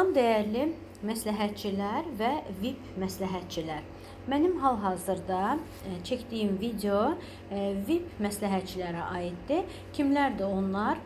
Salam dəyərli məsləhətçilər və VIP məsləhətçilər. Mənim hal-hazırda e, çəkdiyim video e, VIP məsləhətçilərə aiddir. Kimlərdir onlar?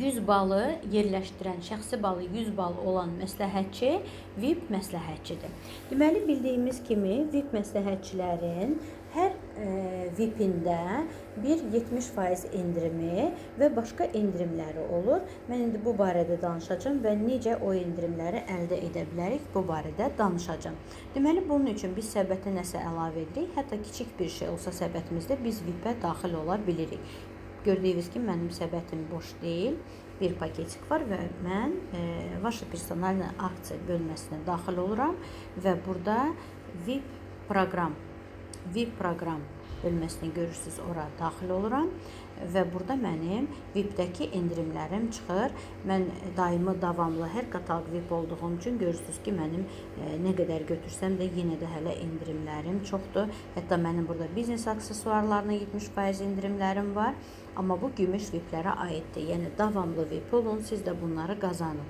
100 balı yerləşdirən, şəxsi balı 100 bal olan məsləhətçi VIP məsləhətçidir. Deməli bildiyimiz kimi VIP məsləhətçilərin hər E, VIP-ində bir 70% endirimi və başqa endirimləri olur. Mən indi bu barədə danışacağam və necə o endirimləri əldə edə bilərik bu barədə danışacağam. Deməli bunun üçün biz səbətə nəsə əlavə edirik. Hətta kiçik bir şey olsa səbətimizdə biz VIP-ə daxil ola bilirik. Gördüyünüz kimi mənim səbətim boş deyil. Bir paketik var və mən e, Vaşa personalına aksiya bölməsinə daxil oluram və burada VIP proqram VIP proqram bölməsini görürsüz, ora daxil oluram və burada mənim VIP-dəki endirimlərim çıxır. Mən daimi davamlı hər kataloq VIP olduğum üçün görürsüz ki, mənim e, nə qədər götürsəm də yenə də hələ endirimlərim çoxdur. Hətta mənim burada biznes aksesuarlarına 70% endirimlərim var. Amma bu gümüş VIP-lərə aiddir. Yəni davamlı VIP olun, siz də bunları qazanın.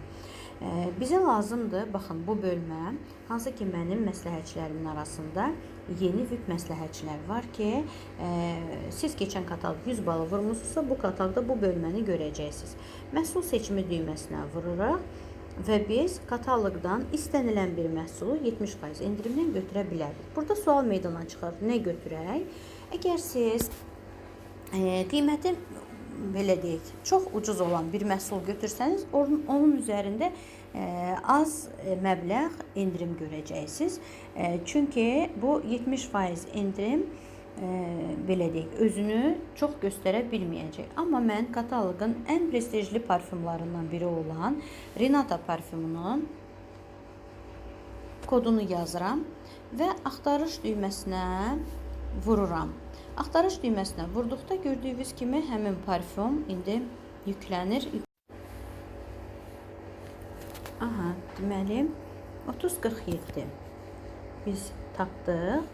E, bizə lazımdır, baxın bu bölmə, hansı ki mənim məsləhətçilərimin arasında yeni VIP məsləhətçilər var ki, e, siz keçən kataloq 100 balı vurmusunuzsa, bu kataloqda bu bölməni görəcəksiniz. Məhsul seçimi düyməsinə vururuq və biz kataloqdan istənilən bir məhsulu 70% endirimlə götürə bilərik. Burada sual meydana çıxır, nə götürək? Əgər siz e, qiyməti belə deyək, çox ucuz olan bir məhsul götürsəniz, onun, onun üzərində e, az məbləğ endirim görəcəksiniz. E, çünki bu 70% endirim e, belə deyək, özünü çox göstərə bilməyəcək. Amma mən kataloqun ən prestijli parfümlarından biri olan Renata parfümünün kodunu yazıram və axtarış düyməsinə vururam. Axtarış düyməsinə vurduqda gördüyünüz kimi həmin parfüm indi yüklənir. Aha, deməli 3047 biz tapdıq.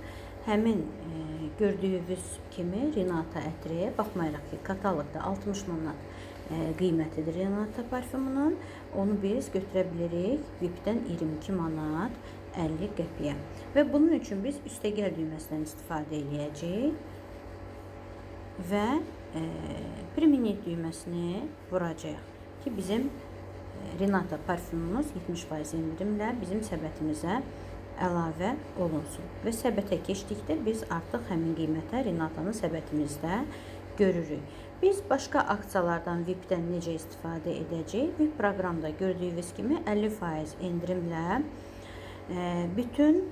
Həmin e, gördüyünüz kimi Renata ətri, baxmayaraq ki, kataloqda 60 manat e, qiymətidir Renata parfümünün. Onu biz götürə bilərik VIP-dən 22 manat 50 qəpiyə. Və bunun üçün biz üstəgəl düyməsindən istifadə edəcəyik və e, priminit düyməsini ki, bizim e, Renata parfümümüz 70% endirimlə bizim səbətimizə əlavə olunsun. Və səbətə keçdikdə biz artıq həmin qiymətə Renatanın səbətimizdə görürük. Biz başqa aksiyalardan VIP-dən necə istifadə edəcəyik? VIP proqramda gördüyünüz kimi 50% endirimlə e, bütün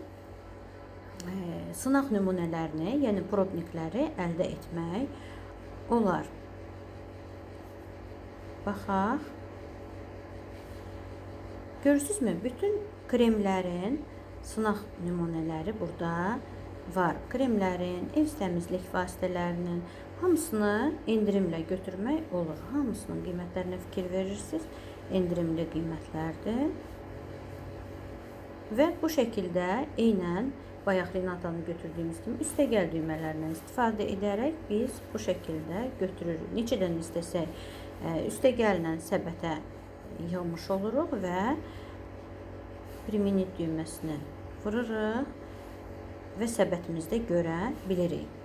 sınaq nümunələrini, yəni probnikləri əldə etmək olar. Baxaq. Görürsünüzmü? Bütün kremlərin sınaq nümunələri burada var. Kremlərin, ev təmizlik vasitələrinin hamısını endirimlə götürmək olur. Hamısının qiymətlərinə fikir verirsiniz. Endirimli qiymətlərdir. Və bu şəkildə eynən bayaq Renatanı götürdüyümüz kimi üstəgəl düymələrindən istifadə edərək biz bu şəkildə götürürük. Neçədən istəsək e, üstəgəllə səbətə yığmış oluruq və priminit düyməsinə vururuq və səbətimizdə görə bilirik.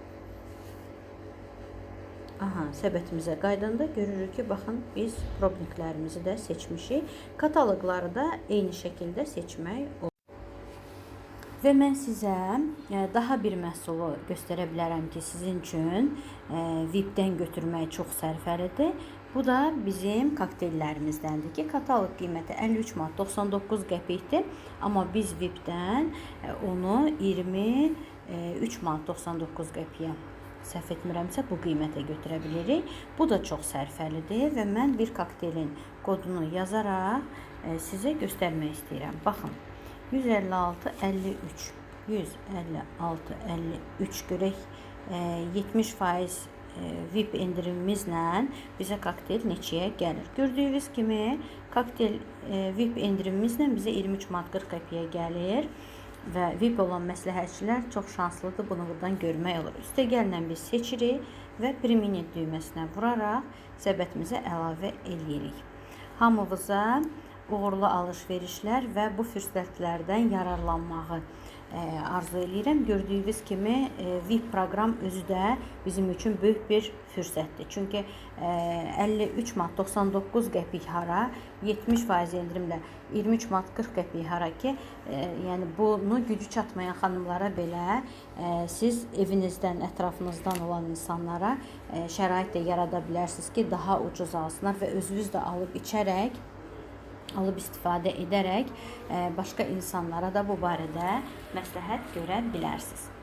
Aha, səbətimizə qaydanda görürük ki, baxın, biz probniklərimizi də seçmişik. Kataloqları da eyni şəkildə seçmək olur. Və mən sizə e, daha bir məhsulu göstərə bilərəm ki, sizin üçün e, VIP-dən götürmək çox sərfəlidir. Bu da bizim kokteyllərimizdəndir ki, kataloq qiyməti 53 manat 99 qəpikdir, amma biz VIP-dən e, onu 23 manat 99 qəpiyə səhv etmirəmsə bu qiymətə götürə bilirik. Bu da çox sərfəlidir və mən bir kokteylin kodunu yazaraq sizə göstərmək istəyirəm. Baxın. 156 53 156 53 görək 70 faiz VIP endirimimizlə bizə kokteyl neçəyə gəlir? Gördüyünüz kimi kokteyl VIP endirimimizlə bizə 23 manat 40 qəpiyə gəlir və VIP olan məsləhətçilər çox şanslıdır bunu buradan görmək olur. Üstəgəllə biz seçirik və preminent düyməsinə vuraraq səbətimizə əlavə eləyirik. Hamınıza uğurlu alış-verişlər və bu fürsətlərdən yararlanmağı e, arzu edirəm. Gördüyünüz kimi e, VIP proqram özü də bizim üçün böyük bir fürsətdir. Çünki e, 53 manat 99 qəpik hara, 70% endirimlə 23 manat 40 qəpik hara ki, e, yəni bunu gücü çatmayan xanımlara belə e, siz evinizdən, ətrafınızdan olan insanlara e, şərait də yarada bilərsiniz ki, daha ucuz alsınlar və özünüz də alıb içərək alıb istifadə edərək e, başqa insanlara da bu barədə məsləhət görə bilərsiniz.